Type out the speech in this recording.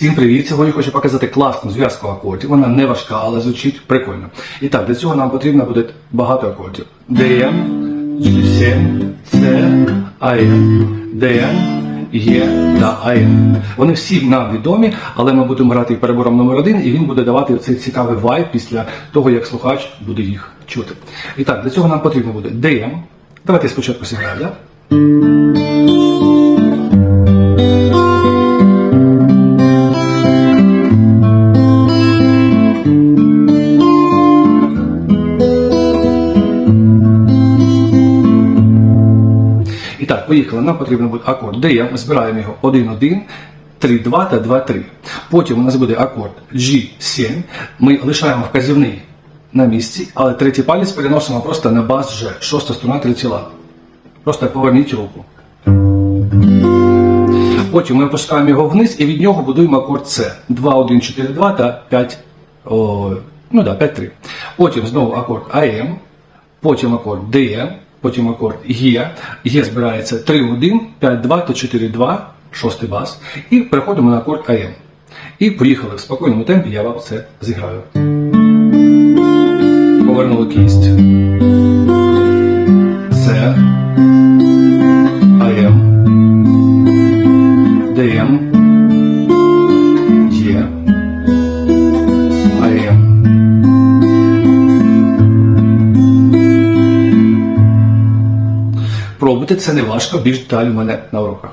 Всім привіт! Сьогодні хочу показати класну зв'язку акордів. Вона не важка, але звучить прикольно. І так, для цього нам потрібно буде багато акордів. DM, G7, C, AM, DM, Е та АМ. Вони всі нам відомі, але ми будемо грати перебором номер один, і він буде давати цей цікавий вайб після того, як слухач буде їх чути. І так, для цього нам потрібно буде DM. Давайте спочатку зіграю, так, поїхали. Нам потрібно буде акорд DM. Ми збираємо його 1-1, 3-2 та 2-3. Потім у нас буде акорд G7. Ми лишаємо вказівний на місці, але третій палець переносимо просто на бас G. Шоста струна третіла. Просто поверніть руку. Потім ми опускаємо його вниз і від нього будуємо акорд С. 2, 1, 4, 2 та 5. О, ну да, 5, 3. Потім знову акорд АМ, потім акорд ДМ, потім акорд Е. Е збирається 3, 1, 5, 2 та 4, 2, шостий бас. І переходимо на акорд АМ. І поїхали в спокійному темпі, я вам це зіграю. Повернули кість. Пробуйте, це не важко, більш деталі в мене на уроках.